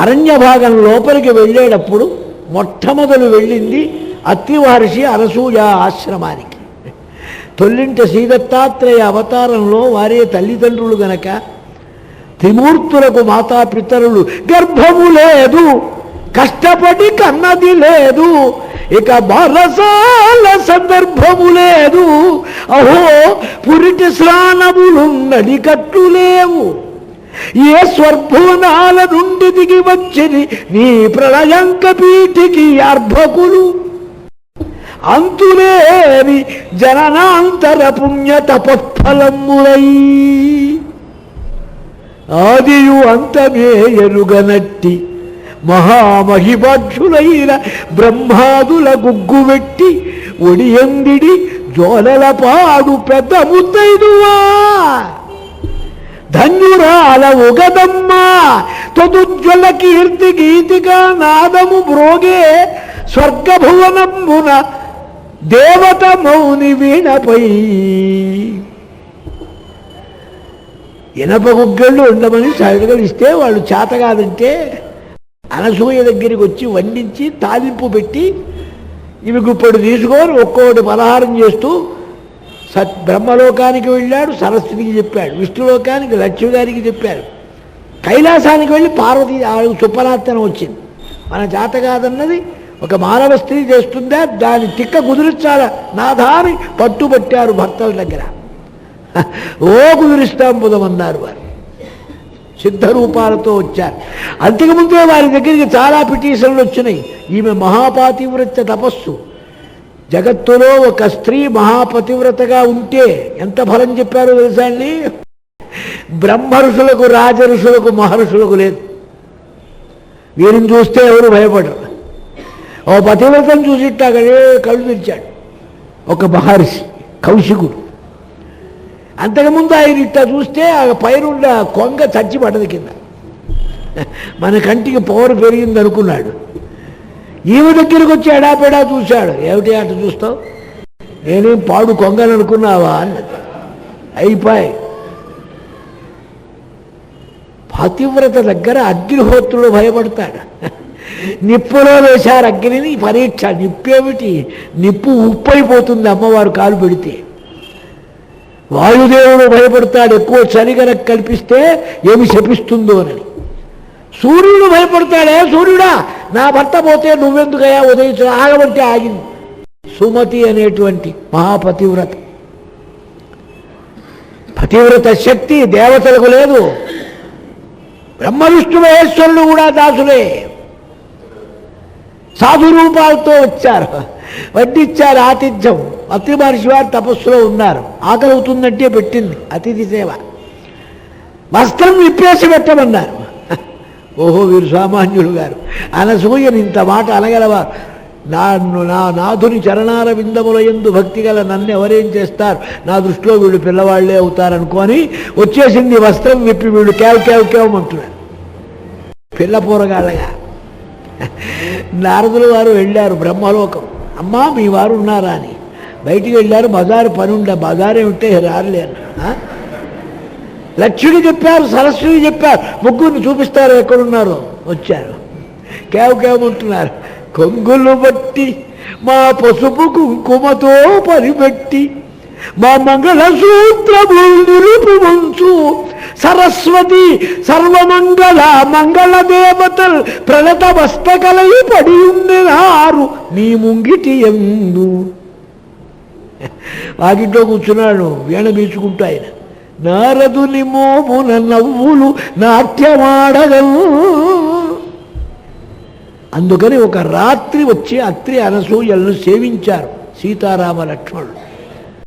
అరణ్య భాగం లోపలికి వెళ్ళేటప్పుడు మొట్టమొదలు వెళ్ళింది అత్రి అనసూయ ఆశ్రమానికి. తొల్లింట శ్రీదత్తాత్రేయ అవతారంలో వారే తల్లిదండ్రులు గనక త్రిమూర్తులకు మాతాపితరులు గర్భము లేదు కష్టపడి కన్నది లేదు ఇక బాలసాల సందర్భము లేదు అహో పురిటి స్నానములున్నది కట్లు లేవు. ఏ స్వర్భువనాల నుండి దిగి వచ్చిని నీ ప్రళయంక పీఠికి అర్భకులు. అంతులేని జననాంతర పుణ్య తపఫలములై ఆదియు అంతమే ఎరుగనట్టి మహామహిమక్షులైన బ్రహ్మాదుల గుగ్గువెట్టి ఒడియందిడి జోలల పాడు పెద్ద ముత్తైదువా ధన్యురాల ఉగదమ్మా. తదుజ్వల కీర్తి గీతిగా నాదము బ్రోగే. స్వర్గభువనంబున దేవత మౌని వీణపై. ఇనప గుగ్గళ్ళు ఉండమని సడగలు ఇస్తే వాళ్ళు చేత కాదంటే అనసూయ దగ్గరికి వచ్చి వండించి తాలింపు పెట్టి ఇవి గుప్పడు తీసుకొని ఒక్కొక్కటి పలహారం చేస్తూ సత్ బ్రహ్మలోకానికి వెళ్ళాడు సరస్వతికి చెప్పాడు విష్ణులోకానికి లక్ష్మి గారికి చెప్పాడు. కైలాసానికి వెళ్ళి పార్వతి ఆవిడకు సుపరాత్తనం వచ్చింది. మన చేత కాదన్నది ఒక మానవ స్త్రీ చేస్తుందా? దాని తిక్క కుదిరించాల నాధాని పట్టుబట్టారు భర్తల దగ్గర. ఓ కుదిరిస్తాం బుధమన్నారు వారు. సిద్ధ రూపాలతో వచ్చారు అంతకుముందే వారి దగ్గరికి చాలా పిటిషన్లు వచ్చినాయి. ఈమె మహాపాతివ్రత్య తపస్సు. జగత్తులో ఒక స్త్రీ మహాపతివ్రతగా ఉంటే ఎంత ఫలం చెప్పారో తెలుసా అండి? బ్రహ్మరుషులకు రాజరుషులకు మహర్షులకు లేదు. వీరిని చూస్తే ఎవరు భయపడరు. ఓ పతివ్రతను చూసిట్టా ఇట్టాగడే కళ్ళు తెరిచాడు. ఒక మహర్షి కౌశికుడు. అంతకుముందు ఆయన ఇట్లా చూస్తే ఆ పైరుండ కొంగ చచ్చి పడదు కింద. మన కంటికి పవర్ పెరిగింది అనుకున్నాడు ఈమె దగ్గరికి వచ్చి ఎడాపెడా చూశాడు. ఏమిటి అట చూస్తావు? నేనేం పాడు కొంగని అనుకున్నావా అన్నది అయిపోయి. పతివ్రత దగ్గర అగ్నిహోత్రుడు భయపడతాడు. నిప్పులో వేశారు అగ్నిని పరీక్ష నిప్పేమిటి? నిప్పు ఉప్పు అయిపోతుంది అమ్మవారు కాలు పెడితే. వాయుదేవుడు భయపడతాడు ఎక్కువ చలిగనకు కల్పిస్తే ఏమి శపిస్తుందో అని. సూర్యుడు భయపడతాడే సూర్యుడా నా భర్త పోతే నువ్వెందుకయ్యా ఉదయించు ఆగమంటే ఆగింది. సుమతి అనేటువంటి మహాపతివ్రత. పతివ్రత శక్తి దేవతలకు లేదు. బ్రహ్మ విష్ణు మహేశ్వరులు కూడా దాసులే సాధు రూపాలతో వచ్చారు. వడ్డిచ్చారు ఆతిథ్యం. అతి మహర్షి వారు తపస్సులో ఉన్నారు. ఆకలి అవుతుందంటే పెట్టింది. అతిథి సేవ. వస్త్రం విప్పేసి పెట్టమన్నారు. ఓహో వీరు సామాన్యులు గారు. అనసూయని ఇంత మాట అనగలవారు నన్ను నా నాథుని చరణాల విందముల ఎందు భక్తి గల నన్ను ఎవరేం చేస్తారు? నా దృష్టిలో వీళ్ళు పిల్లవాళ్ళే అవుతారనుకొని వచ్చేసింది వస్త్రం విప్పి వీళ్ళు కేవ్ కేవ్ కేవమంటున్నారు పిల్ల పూరగాళ్ళగా. నారదుల వారు వెళ్ళారు బ్రహ్మలోకం. అమ్మా మీ వారు ఉన్నారా అని. బయటికి వెళ్ళారు బజారు పని ఉండే బజారే ఉంటే రారలేరు లక్ష్యుడు చెప్పారు సరస్వతి చెప్పారు. ముగ్గురిని చూపిస్తారు ఎక్కడున్నారు? వచ్చారు. కేవ్ కేవమంటున్నారు కొంగులు బట్టి మా పసుపు కుంకుమతో పరిపెట్టి మా మంగళ సూత్రము సరస్వతి సర్వమంగళ మంగళ దేవతల్ ప్రణత వస్తకలై పడి ఉండినారు నీ ముంగిటి ఎందు. వాకిట్లో కూర్చున్నాడు వీణ పీల్చుకుంటూ ఆయన. నారదుని మోమున నవ్వులు నాట్యమాడగను అందుకని ఒక రాత్రి వచ్చి అత్రి అనసూయలను సేవించారు సీతారామ లక్ష్మణులు.